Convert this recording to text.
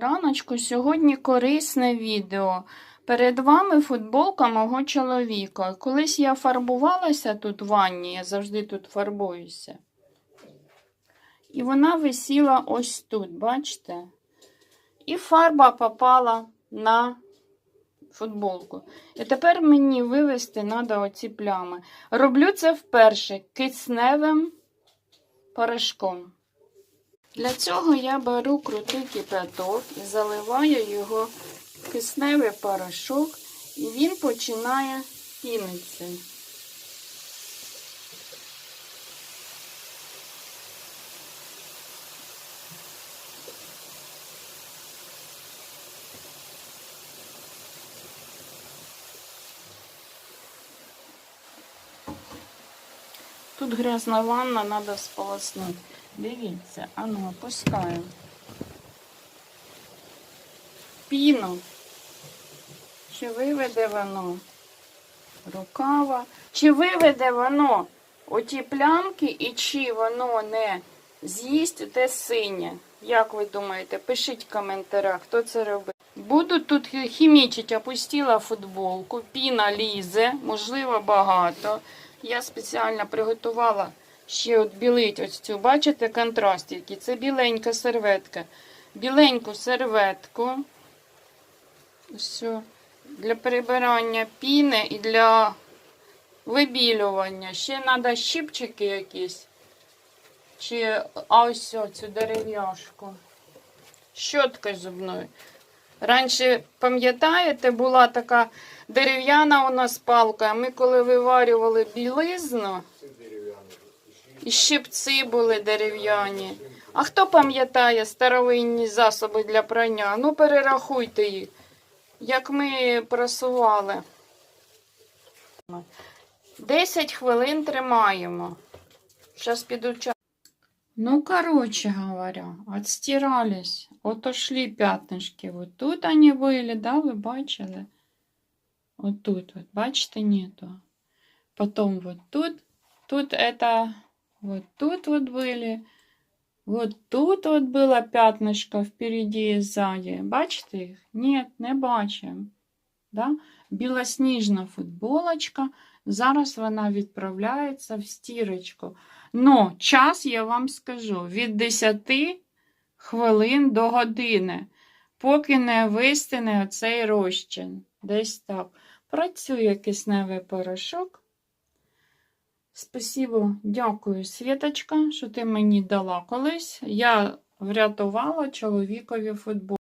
Раночку, сьогодні корисне відео. Перед вами футболка мого чоловіка. Колись я фарбувалася тут в ванні, я завжди тут фарбуюся. І вона висіла ось тут, бачите? І фарба попала на футболку. І тепер мені вивести треба оці плями. Роблю це вперше кисневим порошком. Для цього я беру крутий кипяток і заливаю його в кисневий порошок, і він починає пінитися. Тут грязна ванна, треба сполоснути. Дивіться, а ну, опускаю. Піну. Чи виведе воно рукава? Чи виведе воно оті плямки і чи воно не з'їсть те синє? Як ви думаєте? Пишіть в коментарях, хто це робить. Буду тут хімічити, опустила футболку, піна лізе, можливо, багато. Я спеціально приготувала ще от білить ось цю. Бачите контраст який? Це біленька серветка. Біленьку серветку. Все. Для перебирання піни і для вибілювання. Ще треба щипчики якісь. Чи а ось цю дерев'яшку. Щотка зубною. Раніше, пам'ятаєте, була така дерев'яна у нас палка, ми коли виварювали білизну, і щипці були дерев'яні. А хто пам'ятає старовинні засоби для прання? Ну, перерахуйте їх, як ми просували. 10 хвилин тримаємо. Зараз піду чай. Ну, короче говоря, отстирались, отошли пятнышки. Вот тут они были, да, вы бачили? Вот тут вот, бачите, нету. Потом вот тут, тут это, вот тут вот были. Вот тут вот было пятнышко впереди и сзади. Бачите їх? Нет, не бачимо. Да? Білосніжна футболочка. Зараз вона відправляється в стірочку. Но час я вам скажу від 10 хвилин до години, поки не вистине оцей розчин. Десь так. Працює кисневий порошок. Спасибо, дякую, Світочка, що ти мені дала колись. Я врятувала чоловікові футбол.